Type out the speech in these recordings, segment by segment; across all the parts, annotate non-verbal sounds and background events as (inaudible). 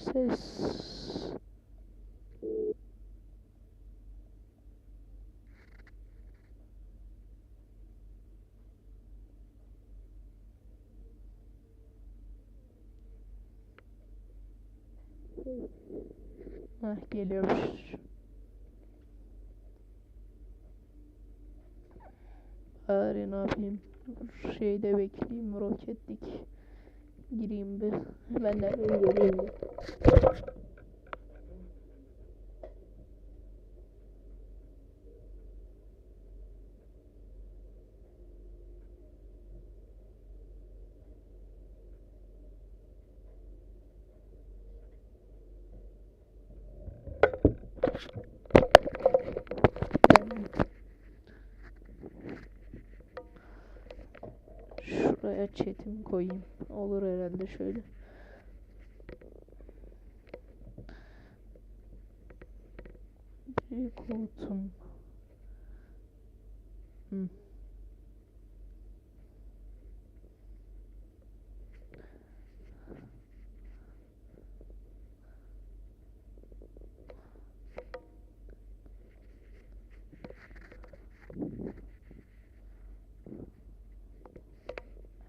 Ses. Hah geliyormuş. Bari ne yapayım? Şeyde bekleyeyim roketlik. Gireyim bir. Ben nereden geleyim bir. Şuraya chatimi koyayım. Olur herhalde şöyle. Recruit'um. Hı.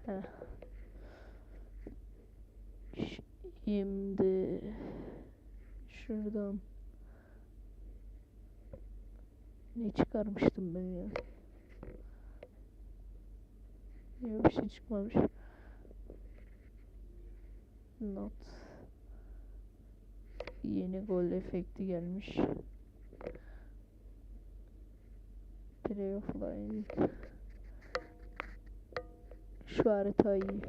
Heh. Şimdi şuradan ne çıkarmıştım ben ya? Yok bir şey çıkmamış. Not. Yeni gol efekti gelmiş. Playoff line. Şu harita iyi.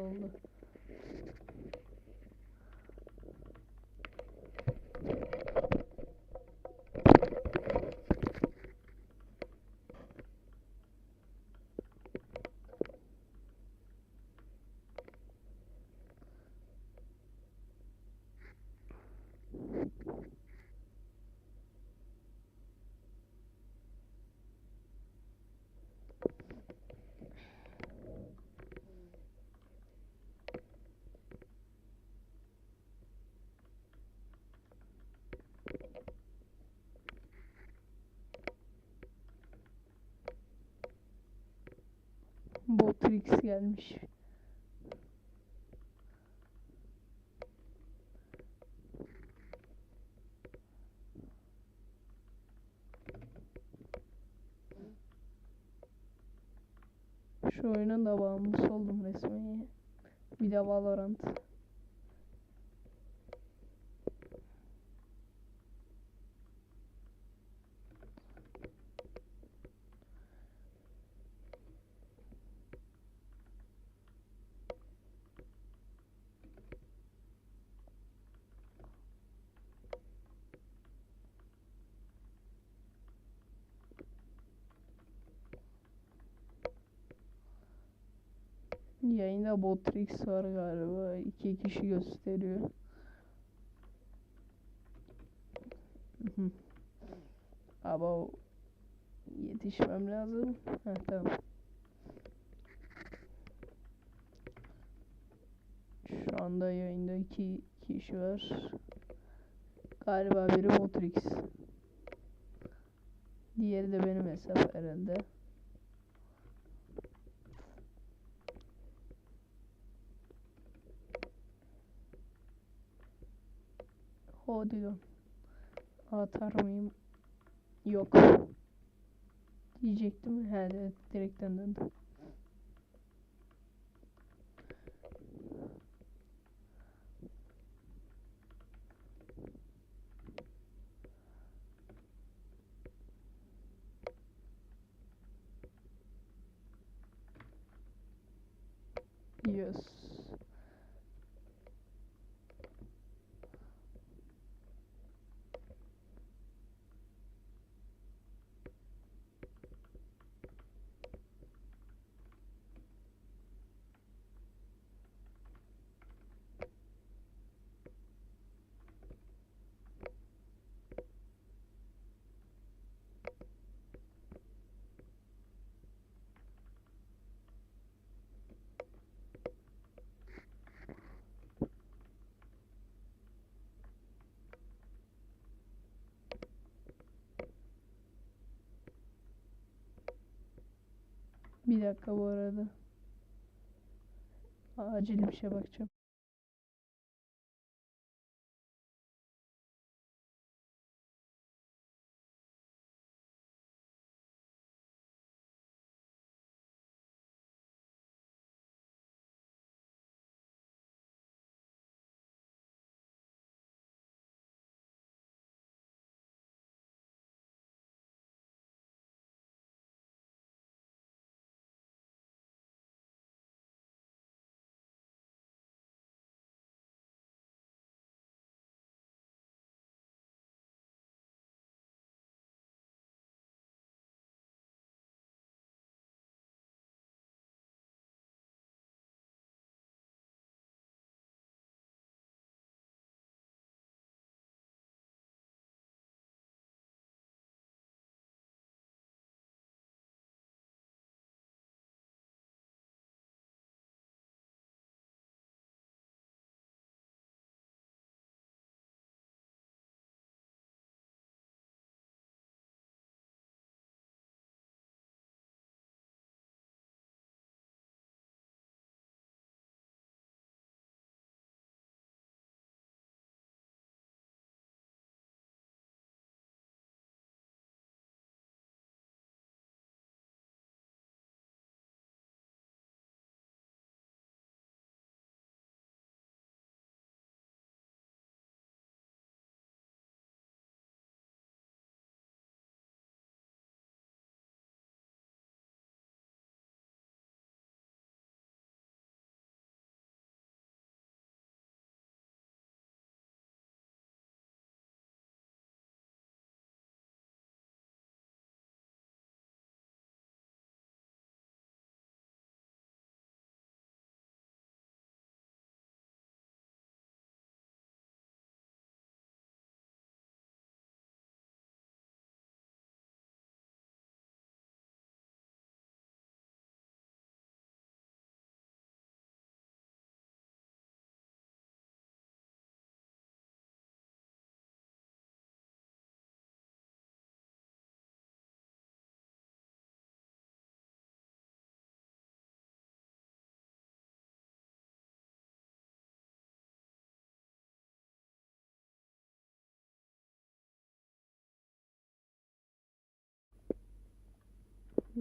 longa. Botrix gelmiş. Şu oyunun da bağımlısı oldum resmen. Bir de Valorant. Yayında Botrix var galiba. İki kişi gösteriyor. Ama yetişmem lazım. Heh, tamam. Şu anda yayında iki kişi var. Galiba biri Botrix. Diğeri de benim hesap herhalde. Hadi lan. Atar mıyım? Yok. Diyecektim. He evet, direkten döndüm. Bir dakika bu arada. Acil bir şey bakacağım.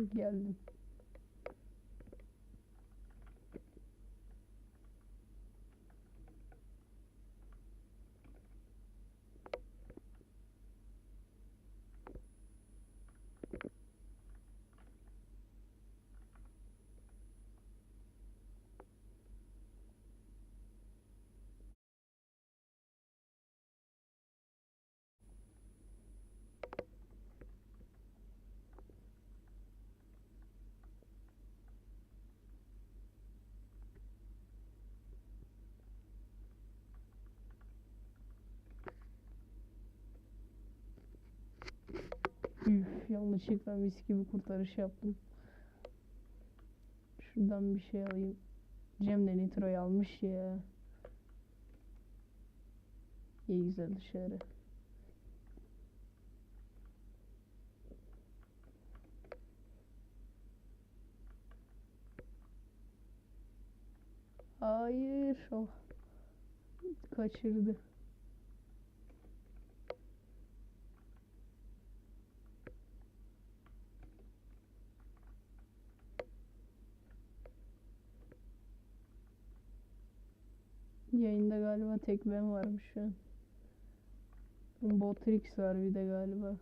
Geldim. Üf, yanlışlıkla mis gibi kurtarış yaptım. Şuradan bir şey alayım. Cem de nitroyu almış ya. İyi güzel dışarı. Hayır. Oh. Kaçırdı. Yayında galiba tek ben varmış şu an. Botrix var bir de galiba.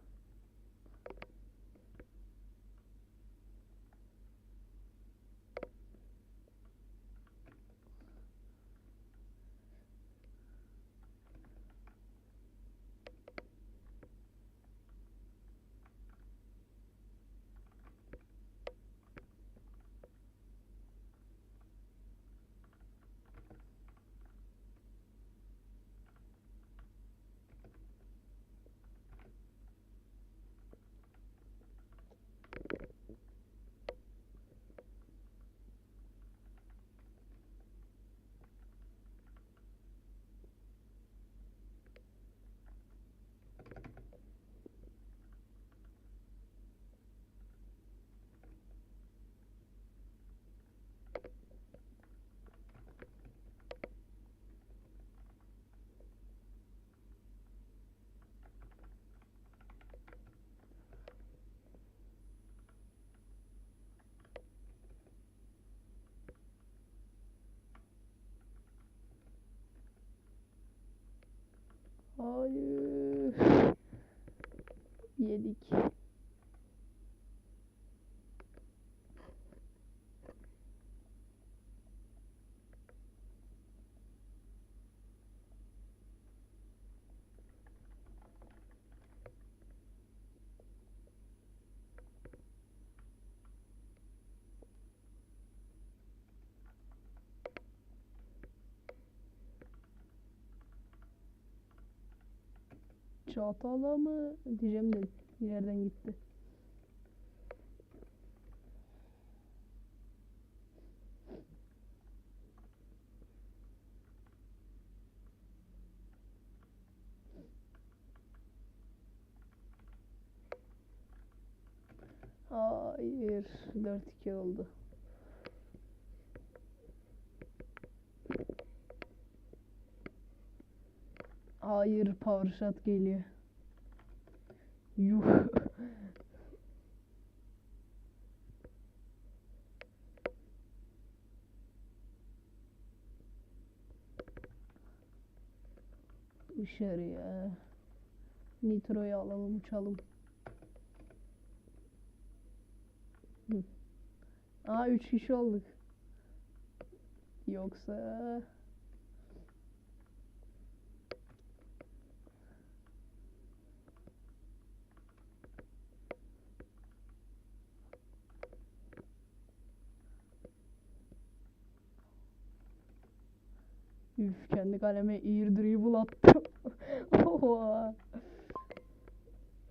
Hayır. Yedik. Çatala mı diyeceğim de yerden gitti. Hayır. 4-2 oldu. Hayır power shot geliyor. Yuh. Dışarıya. Nitro'yu alalım uçalım. Hı. Aa 3 kişi olduk. Yoksa Üf kendi kaleme air dribble attım. (laughs) Oha.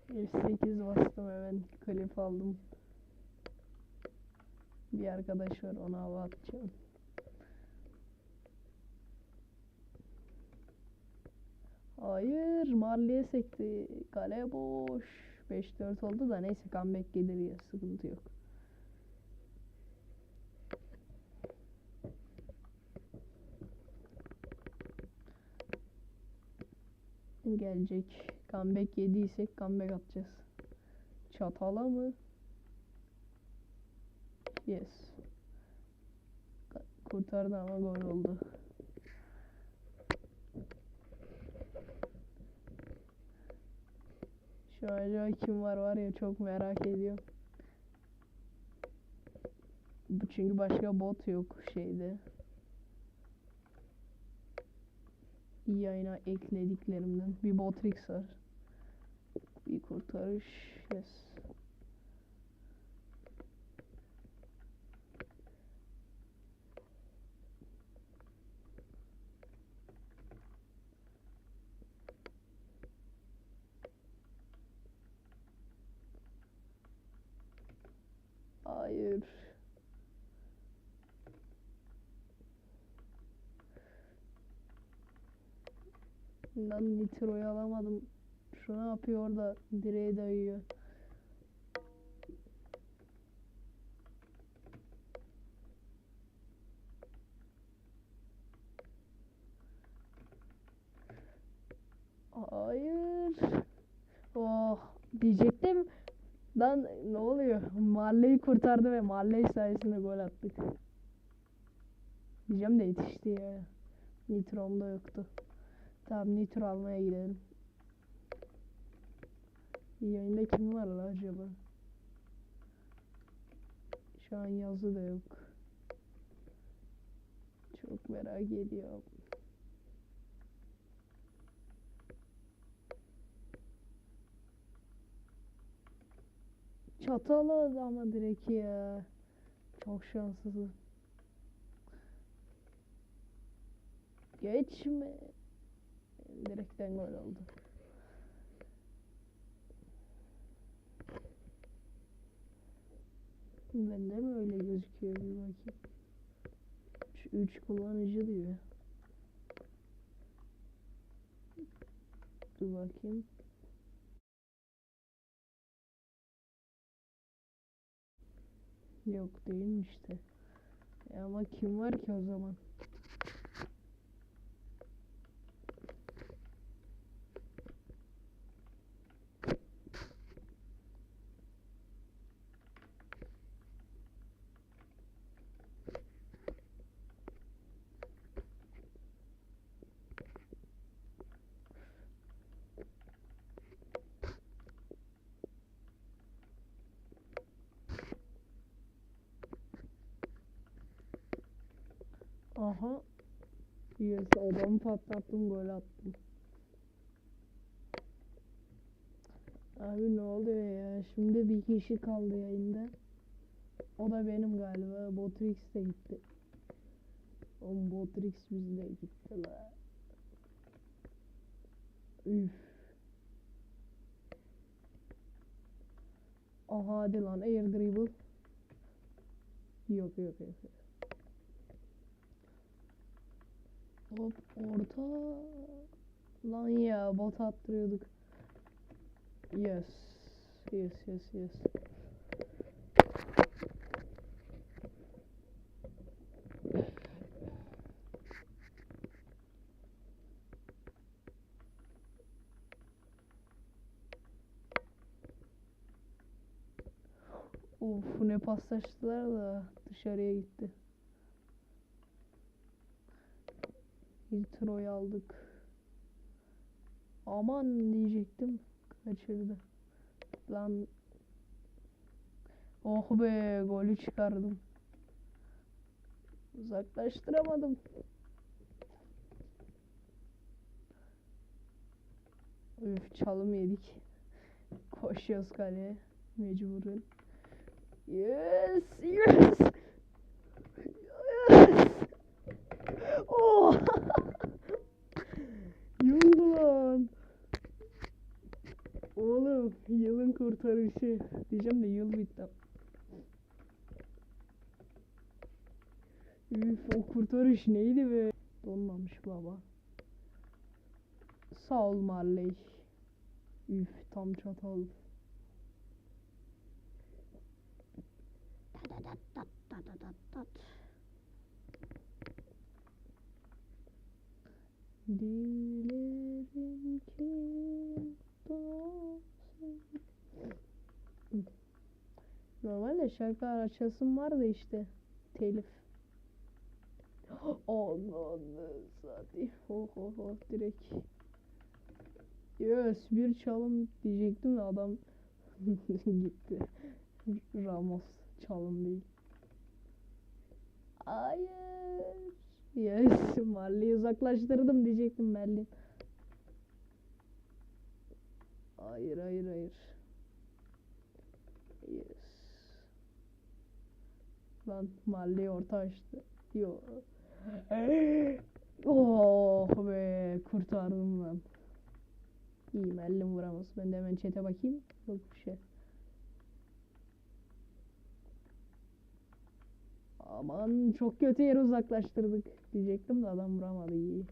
F8 bastım hemen klip aldım. Bir arkadaş var ona hava atacağım. Hayır Marley'e sekti. Kale boş. 5-4 oldu da neyse comeback gelir ya sıkıntı yok. Gelecek. Comeback yediysek comeback atacağız. Çatala mı? Yes. Kurtardı ama gol oldu. Şu an acaba kim var var ya çok merak ediyorum. Çünkü başka bot yok şeyde. Yayına eklediklerimden bir Botrix var. Bir kurtarış. Yes. Hayır. Ben Nitro'yu alamadım. Şu ne yapıyor orada? Direğe dayıyor. Hayır. Oh diyecektim. Lan ne oluyor? Mahalleyi kurtardı ve mahalle sayesinde gol attık. Diyeceğim de yetişti ya. Nitro'm da yoktu. Tamam nitro almaya gidelim. Yayında kim var la acaba? Şu an yazı da yok. Çok merak ediyorum. Çataladı ama direkt ya. Çok şanssızım. Geçme. Direkten gol oldu. Bende mi öyle gözüküyor bir bakayım. Şu üç kullanıcı diyor. Dur bakayım. Yok değil işte. E ama kim var ki o zaman? Aha. Yes, adamı patlattım, gol attım. Abi ne oluyor ya? Şimdi bir kişi kaldı yayında. O da benim galiba. Botrix de gitti. Oğlum Botrix bizle gitti la. Üf. Aha hadi lan air dribble. Yok yok yok. yok. Hop orta. Lan ya bot attırıyorduk. Yes. Yes yes yes. Of ne paslaştılar da dışarıya gitti. Nitro'yu aldık. Aman diyecektim. Kaçırdı. Lan. Oh be golü çıkardım. Uzaklaştıramadım. Üf çalım yedik. Koşuyoruz kaleye. Mecburen. Yes, yes. Yes. Oh. Yıldı lan. Oğlum yılın kurtarışı. Diyeceğim de yıl bitti. Üf o kurtarış neydi be? Donmamış baba. Sağ ol Marley. Üf tam çatal. Dilerim ki Normalde şarkı açasım var da işte telif. Ananı satayım. Oh oh oh direkt. Yes bir çalım diyecektim de adam (laughs) gitti. Ramos çalım değil. Hayır. Yes Marley'i uzaklaştırdım diyecektim Merlin. Hayır hayır hayır. Yes. Lan Marley orta açtı. Yo. (laughs) oh be kurtardım lan. İyi Merlin vuramaz. Ben de hemen chat'e bakayım. Yok bir şey. Aman çok kötü yere uzaklaştırdık diyecektim de adam vuramadı iyi.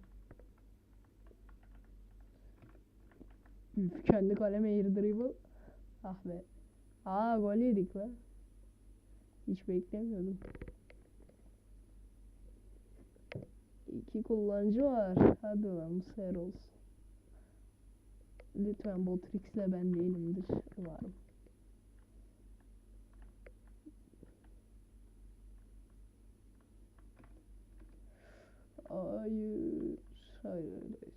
Üf, kendi kaleme air dribble. Ah be. Aa gol yedik be. Hiç beklemiyordum. İki kullanıcı var. Hadi lan bu sefer olsun. Lütfen Botrix'le ben değilimdir. Umarım. Hayır. Hayır hayır.